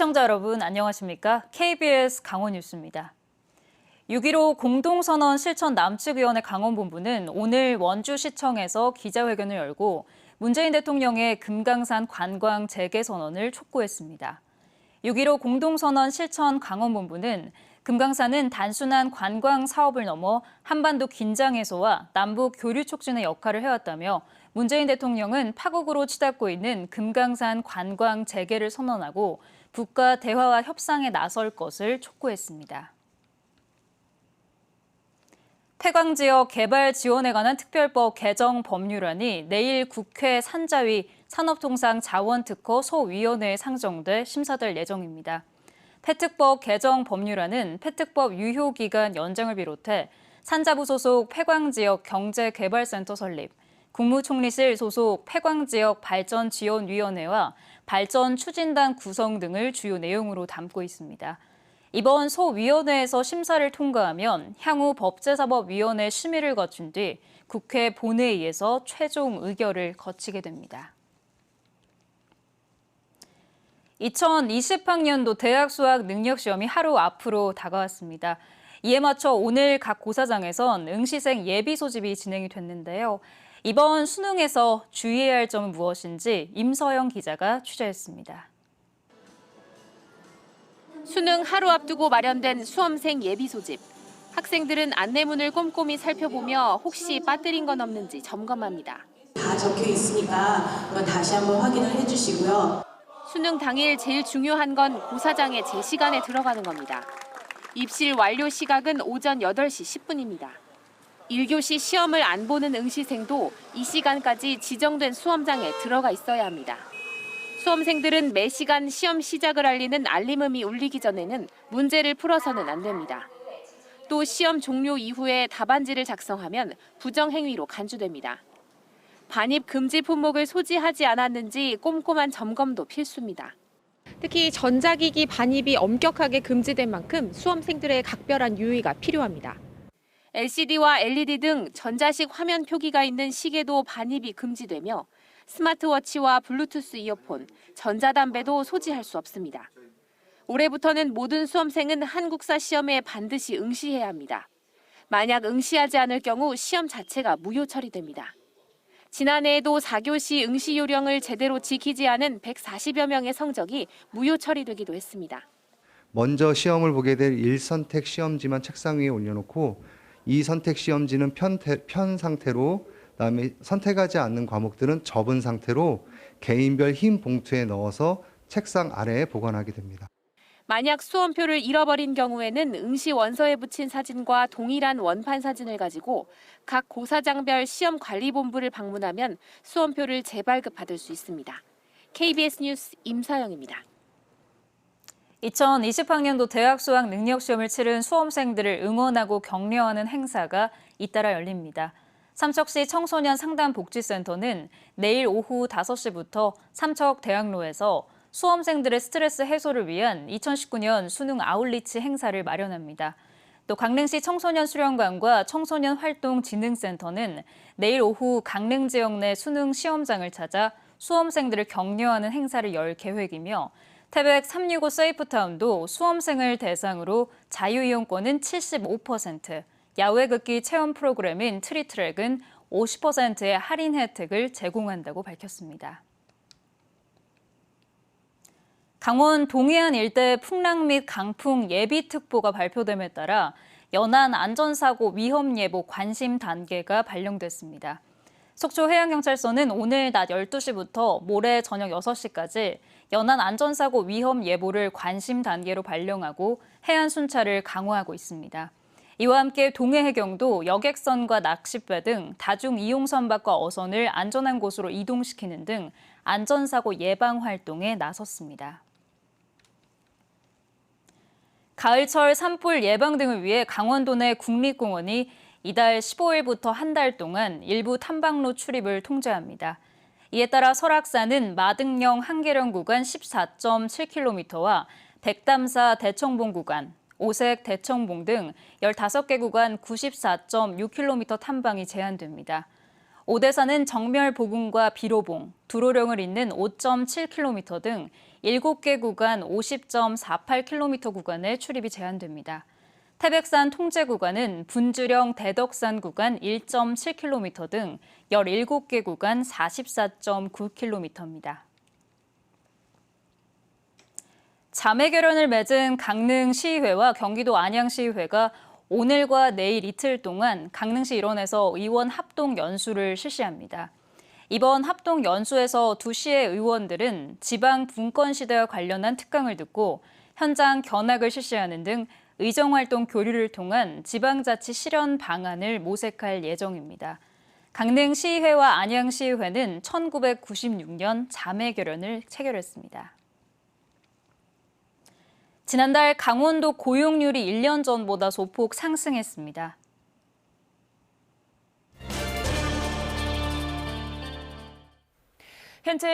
시청자 여러분 안녕하십니까? KBS 강원 뉴스입니다. 6.15 공동선언 실천 남측위원회 강원본부는 오늘 원주시청에서 기자회견을 열고 문재인 대통령의 금강산 관광 재개 선언을 촉구했습니다. 6.15 공동선언 실천 강원본부는 금강산은 단순한 관광 사업을 넘어 한반도 긴장 해소와 남북 교류 촉진의 역할을 해왔다며 문재인 대통령은 파국으로 치닫고 있는 금강산 관광 재개를 선언하고 북과 대화와 협상에 나설 것을 촉구했습니다. 폐광 지역 개발 지원에 관한 특별법 개정 법률안이 내일 국회 산자위 산업통상 자원특허 소위원회에 상정돼 심사될 예정입니다. 폐특법 개정 법률안은 폐특법 유효기간 연장을 비롯해 산자부 소속 폐광지역 경제개발센터 설립, 국무총리실 소속 폐광지역 발전지원위원회와 발전추진단 구성 등을 주요 내용으로 담고 있습니다. 이번 소위원회에서 심사를 통과하면 향후 법제사법위원회 심의를 거친 뒤 국회 본회의에서 최종 의결을 거치게 됩니다. 2020학년도 대학 수학 능력 시험이 하루 앞으로 다가왔습니다. 이에 맞춰 오늘 각 고사장에선 응시생 예비 소집이 진행이 됐는데요. 이번 수능에서 주의해야 할 점은 무엇인지 임서영 기자가 취재했습니다. 수능 하루 앞두고 마련된 수험생 예비 소집. 학생들은 안내문을 꼼꼼히 살펴보며 혹시 빠뜨린 건 없는지 점검합니다. 다 적혀 있으니까 다시 한번 확인을 해주시고요. 수능 당일 제일 중요한 건 고사장의 제 시간에 들어가는 겁니다. 입실 완료 시각은 오전 8시 10분입니다. 1교시 시험을 안 보는 응시생도 이 시간까지 지정된 수험장에 들어가 있어야 합니다. 수험생들은 매 시간 시험 시작을 알리는 알림음이 울리기 전에는 문제를 풀어서는 안 됩니다. 또 시험 종료 이후에 답안지를 작성하면 부정행위로 간주됩니다. 반입 금지 품목을 소지하지 않았는지 꼼꼼한 점검도 필수입니다. 특히 전자기기 반입이 엄격하게 금지된 만큼 수험생들의 각별한 유의가 필요합니다. LCD와 LED 등 전자식 화면 표기가 있는 시계도 반입이 금지되며 스마트워치와 블루투스 이어폰, 전자담배도 소지할 수 없습니다. 올해부터는 모든 수험생은 한국사 시험에 반드시 응시해야 합니다. 만약 응시하지 않을 경우 시험 자체가 무효 처리됩니다. 지난해에도 4교시 응시 요령을 제대로 지키지 않은 140여 명의 성적이 무효 처리되기도 했습니다. 먼저 시험을 보게 될 1선택 시험지만 책상 위에 올려놓고 이 선택 시험지는 편, 편 상태로 그다음에 선택하지 않는 과목들은 접은 상태로 개인별 흰 봉투에 넣어서 책상 아래에 보관하게 됩니다. 만약 수험표를 잃어버린 경우에는 응시 원서에 붙인 사진과 동일한 원판 사진을 가지고 각 고사장별 시험관리본부를 방문하면 수험표를 재발급 받을 수 있습니다. KBS 뉴스 임사영입니다. 2020학년도 대학 수학 능력 시험을 치른 수험생들을 응원하고 격려하는 행사가 잇따라 열립니다. 삼척시 청소년 상담복지센터는 내일 오후 5시부터 삼척 대학로에서 수험생들의 스트레스 해소를 위한 2019년 수능 아울리치 행사를 마련합니다. 또 강릉시 청소년 수련관과 청소년 활동 진흥센터는 내일 오후 강릉 지역 내 수능 시험장을 찾아 수험생들을 격려하는 행사를 열 계획이며 태백 365 세이프타운도 수험생을 대상으로 자유이용권은 75%, 야외 극기 체험 프로그램인 트리트랙은 50%의 할인 혜택을 제공한다고 밝혔습니다. 강원 동해안 일대 풍랑 및 강풍 예비특보가 발표됨에 따라 연안 안전사고 위험 예보 관심 단계가 발령됐습니다. 속초 해양경찰서는 오늘 낮 12시부터 모레 저녁 6시까지 연안 안전사고 위험 예보를 관심 단계로 발령하고 해안 순찰을 강화하고 있습니다. 이와 함께 동해 해경도 여객선과 낚싯배 등 다중 이용선 밖과 어선을 안전한 곳으로 이동시키는 등 안전사고 예방 활동에 나섰습니다. 가을철 산불 예방 등을 위해 강원도 내 국립공원이 이달 15일부터 한 달 동안 일부 탐방로 출입을 통제합니다. 이에 따라 설악산은 마등령 한계령 구간 14.7km와 백담사 대청봉 구간, 오색 대청봉 등 15개 구간 94.6km 탐방이 제한됩니다. 오대산은 정멸 보궁과 비로봉, 두로령을 잇는 5.7km 등 7개 구간 50.48km 구간에 출입이 제한됩니다. 태백산 통제 구간은 분주령 대덕산 구간 1.7km 등 17개 구간 44.9km입니다. 자매 결연을 맺은 강릉 시의회와 경기도 안양시의회가 오늘과 내일 이틀 동안 강릉시 일원에서 의원 합동 연수를 실시합니다. 이번 합동 연수에서 두 시의 의원들은 지방 분권 시대와 관련한 특강을 듣고 현장 견학을 실시하는 등 의정활동 교류를 통한 지방자치 실현 방안을 모색할 예정입니다. 강릉시의회와 안양시의회는 1996년 자매 결연을 체결했습니다. 지난달 강원도 고용률이 1년 전보다 소폭 상승했습니다. 현재